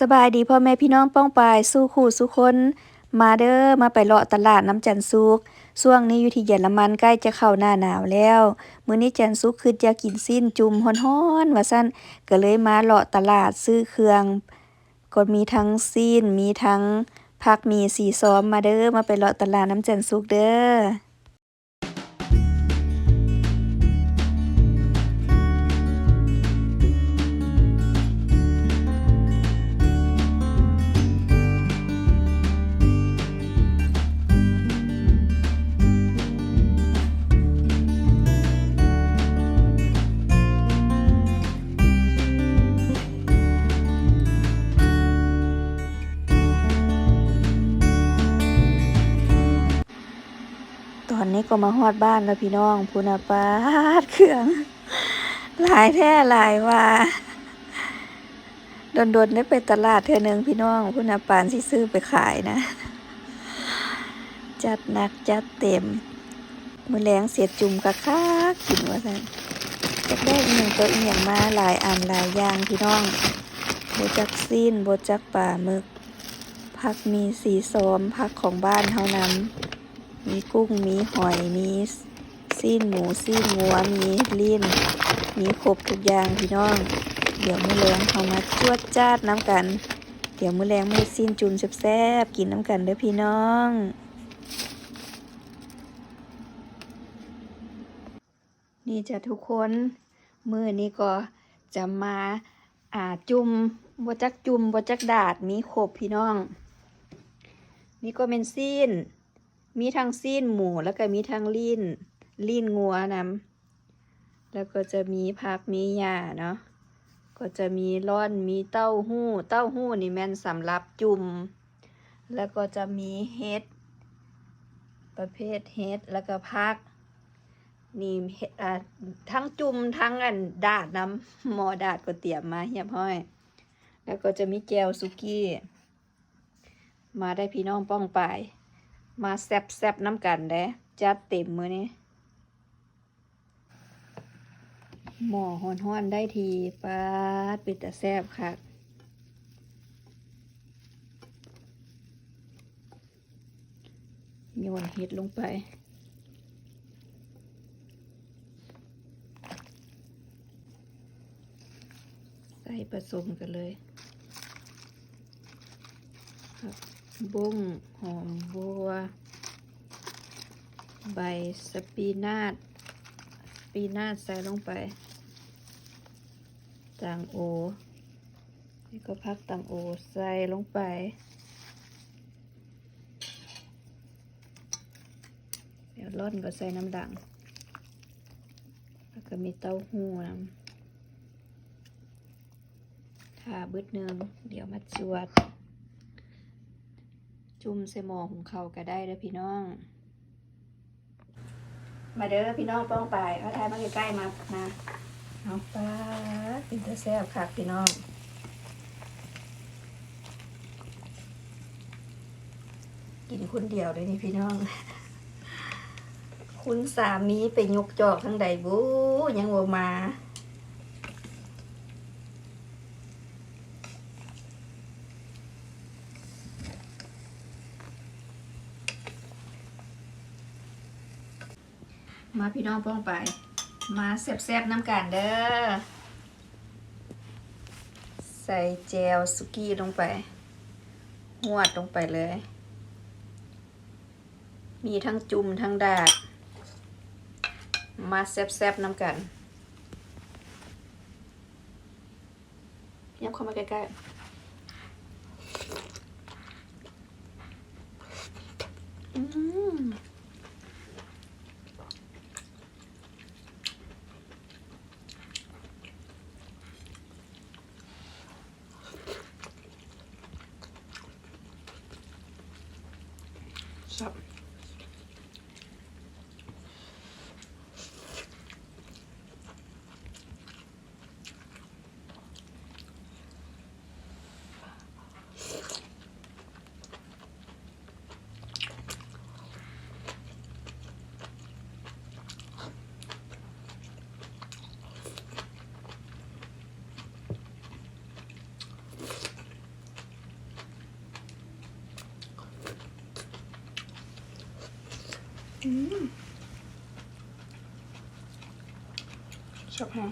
สบายดีพ่อแม่พี่น้องป้องปายสู้คู่สู้คนมาเด้อมาไปเลาะตลาดน้ำจันซุกช่วงนี้อยู่ที่เยอรมันใกล้จะเข้าหน้าหนาวแล้ว มื้อนี้จันซุกคือจะกินสิ้นจุ่มฮ้อนๆว่าซั่นก็เลยมาเลาะตลาดซื้อเครื่องก็มีทั้งซีนมีทั้งผักมีสีซ้อมมาเด้อมาไปเลาะตลาดน้ำจันซุกเด้อ นี้ก็มาฮอดบ้านแล้วพี่น้องพูนาปาดเครื่อง หลายแท้หลายว่าโดนๆได้ไปตลาดเทื่อหนึงพี่น้องพูนาปานสิซื้อไปขายนะ จัดหนักจัดเต็ม มือแลงเสียจุ่มกะคักกินว่าซั่นจักได้อีหยังตัวอียงมาหลายอันหลายอย่างพี่น้องโบจักซีนโบจักปลามึกผักมีสีส้มผักของบ้านเฮานำ มีกุ้ง มีหอย มีซีนหมูซีนงัว มีลิ้น มีครบทุกอย่างพี่น้อง เดี๋ยวมื้อแรงเขามาจวดจ้าดน้ำกัน เดี๋ยวมื้อแรงไม่ซีนจุนแซ่บๆกินน้ำกันเด้อพี่น้อง นี่จะทุกคนมื้อนี้ก็จะมาอ่าจุ่มบ่จักจุ่มบ่จักดาดมีครบพี่น้อง นี่ก็เป็นซีน มีทั้งซีนหมูแล้วก็มีทั้งลิ้นลิ้นงัวนำแล้วก็จะมีผักมีหญ้าเนาะก็จะมีร่อนมีเต้าหู้ เต้าหู้นี่แม่นสำหรับจุ่ม แล้วก็จะมีเห็ด ประเภทเห็ดแล้วก็ผักนี่เห็ดทั้งจุ่มทั้งอันดาดน้ำหมอดาดก็เตรียมมาเฮียบห้อย แล้วก็จะมีแจวสุกี้ มาได้พี่น้องป้องปาย มาแซบแซบน้ำกันเด้จัดเต็มมือนี้หมอหอนห้อนได้ทีปาดปิดแต่แซบค่ะโยนเห็ดลงไปใส่ผสมกันเลยครับ บุ้งหอมบัว ใบสปีนาตสปีนาตใส่ลงไปตังโอ นี่ก็พักตังโอใส่ลงไป เดี๋ยวร่อนก็ใส่น้ำดังแล้วก็มีเต้าหู้น้ำทาบึดหนึงเดี๋ยวมาจวด จุ่มใส่หม้อหุงข้าวก็ได้เด้อพี่น้อง มาเด้อพี่น้องป้องไปเอาทายมาใกล้ๆมามาเอาปลากินแต่แซ่บค่ะพี่น้องกินคนเดียวเลยนี่พี่น้อง คุณสามีไปยกจอกทั้งใดบูยังบ่มา มาพี่น้องป้องไป มาแซ่บๆน้ำกันเด้อ ใส่แจวสุกี้ลงไป หวดลงไปเลย มีทั้งจุ่มทั้งดาด มาแซ่บๆน้ำกันยับเข้ามาใกล้ๆ อืม ค รับอืมชอบแฮง